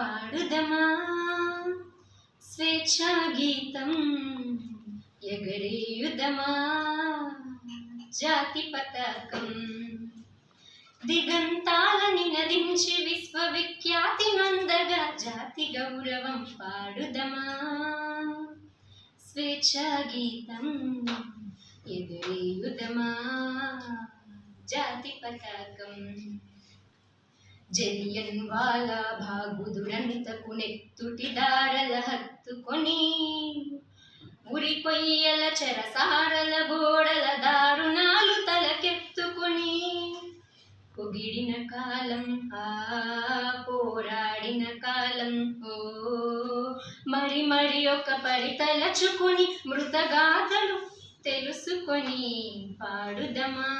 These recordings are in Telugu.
పాడుదమా? స్వేచ్ఛా గీతం ఎగరేయుదమా? జాతి పతాకం దిగంతాలని నదించి విశ్వవిఖ్యాతి నొందగా జాతి గౌరవం పాడుదమా? స్వేచ్ఛా గీతం ఎదురేయుదమా జాతి పతాకం జలియన్ వాలా భాగుదురంతకు నెత్తుటి దారల హత్తుకొని. ఉరి కొయ్యల చెరసారల గోడల దారుణాలు తలకెత్తుకొని. పొగిడిన కాలం ఆ పోరాడిన కాలం ఓ మరి మరి ఒక పరి తలచుకొని మృతగాథలు తెలుసుకొని పాడుదమా?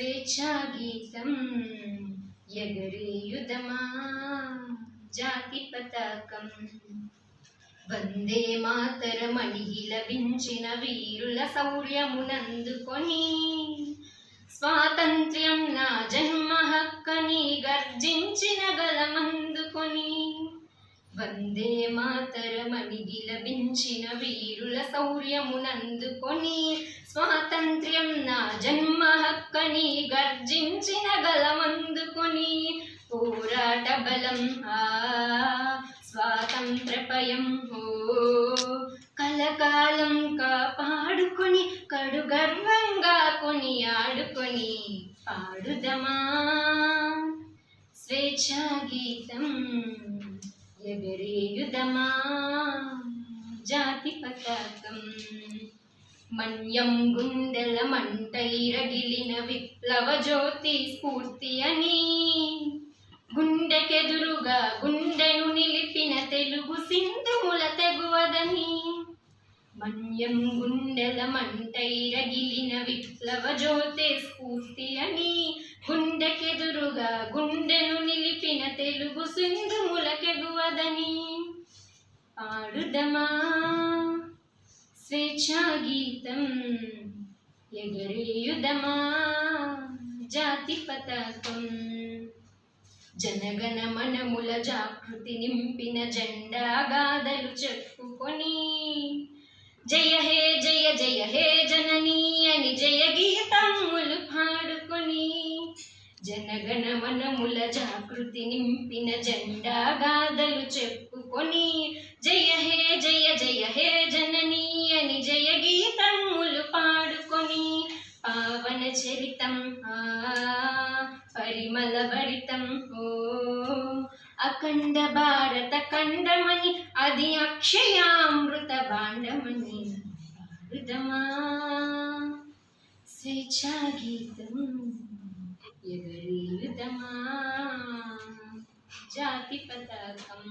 స్వేచ్ఛాగీతం ఎగరేయుదమా జాతి పతాకం. వందే మాతరమణి లభించిన వీరుల శౌర్యమునందుకొని స్వాతంత్ర్యం నా జన్మ హక్కని గర్జించిన గలమందుకొని వందే మాతరమణి లభించిన వీరుల శౌర్యమునందుకొని స్వాతంత్ర్యం నా జన్మ హక్కని గర్జించిన గలమందుకొని పోరాట బలం ఆ స్వాతంత్రపయం ఓ కలకాలం కాపాడుకొని కడు గర్వంగా కొని ఆడుకొని పాడుదమా స్వేచ్ఛా గీతం ఎగరేయుదమా జాతి పతాకం. మన్యం గుండెల మంటైరగిలిన విప్లవ జ్యోతి స్ఫూర్తి అని. గుండెకెదురుగా గుండెను నిలిపిన తెలుగు సింధుముల తెగువదని. మన్యం గుండెల మంటైరగిలిన విప్లవ జ్యోతి స్ఫూర్తి అని. గుండెకెదురుగా గుండెను పాడుదమా? స్వేచ్ఛా గీతం ఎగరేయుదమా? జాతి పతాకం జనగణ మనముల జాగృతి నింపిన జెండా గాథలు చెప్పుకొని జయ హే జయ జయ హే జననీ అని జయ గీతములు పాడుకొని జనగణ మనముల జాగృతి నింపిన జెండా గాథలు చెప్పుకొని చరితం ఆ పరిమళ భరితం ఓ అఖండ భారత ఖండమని అది అక్షయామృత భాండమని హృదమా స్వేచ్ఛా గీతం ఎగరేయుదమా జాతి పతాకం